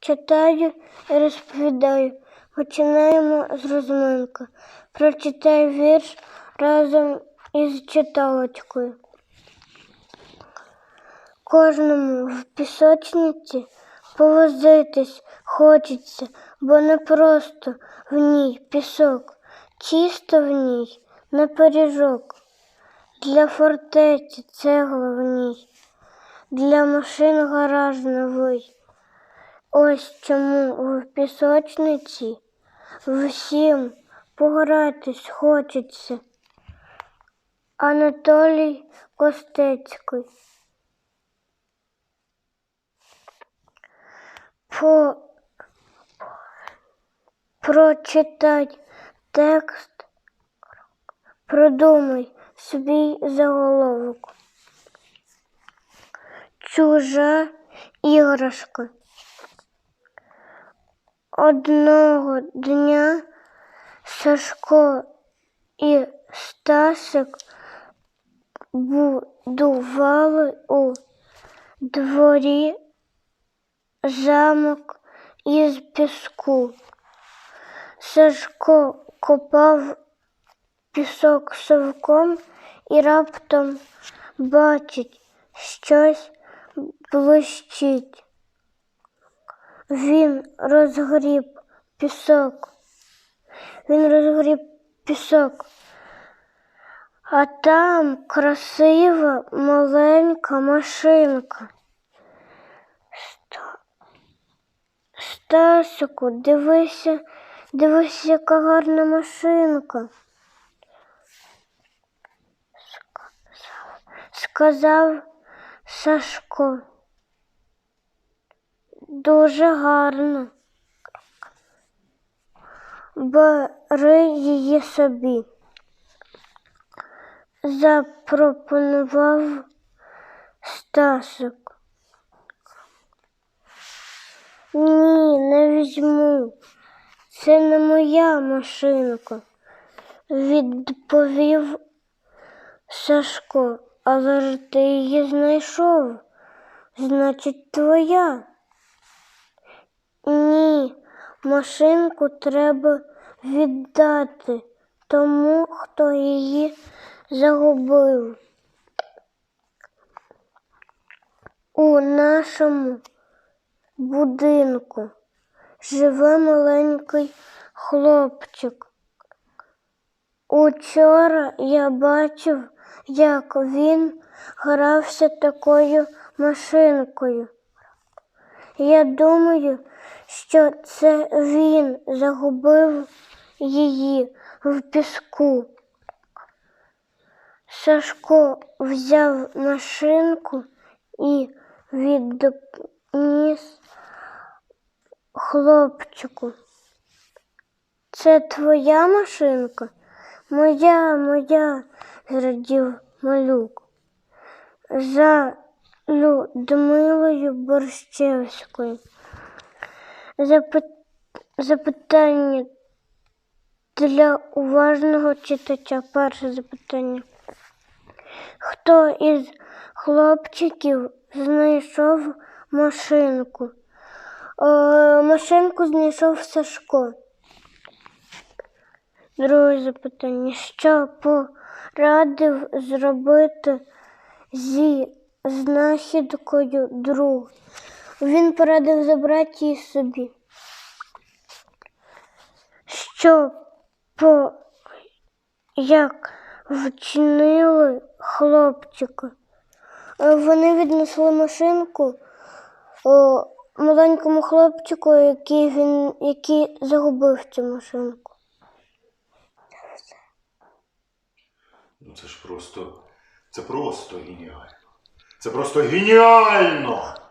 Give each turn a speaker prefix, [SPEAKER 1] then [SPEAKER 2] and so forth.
[SPEAKER 1] Читаю і розповідаю. Починаємо з розминки. Прочитай вірш разом із читалочкою. Кожному в пісочниці повозитись хочеться, бо не просто в ній пісок, чисто в ній не пиріжок. Для фортеці цегла в ній, для машин гараж. Ось чому в пісочниці всім погратись хочеться. Анатолій Костецький. По... Прочитай текст, продумай свій заголовок. Чужа іграшка. Одного дня Сашко і Стасик будували у дворі замок із піску. Сашко копав пісок совком і раптом бачить щось блищить. Він розгріб пісок. Він розгріб пісок. А там красива маленька машинка. Ста- Стасику, дивися, дивися, яка гарна машинка. Сказав Сашко. Дуже гарно. Бери її собі. Запропонував Стасик. Ні, не візьму. Це не моя машинка, відповів Сашко. Але ж ти її знайшов. Значить, твоя. Ні, машинку треба віддати тому, хто її загубив. У нашому будинку живе маленький хлопчик. Учора я бачив, як він грався такою машинкою. Я думаю, що це він загубив її в піску. Сашко взяв машинку і відніс хлопчику. Це твоя машинка? Моя, моя, зрадів малюк. За Людмилою Борщевською. Запитання для уважного читача. Перше запитання. Хто із хлопчиків знайшов машинку? Е, машинку знайшов Сашко. Друге запитання. Що порадив зробити зі знахідкою друг? Він порадив забрати її собі. Що по як вчинили хлопчика? Вони віднесли машинку о, маленькому хлопчику, який він який загубив цю машинку.
[SPEAKER 2] Ну це ж просто. Це просто геніально. Це просто геніально!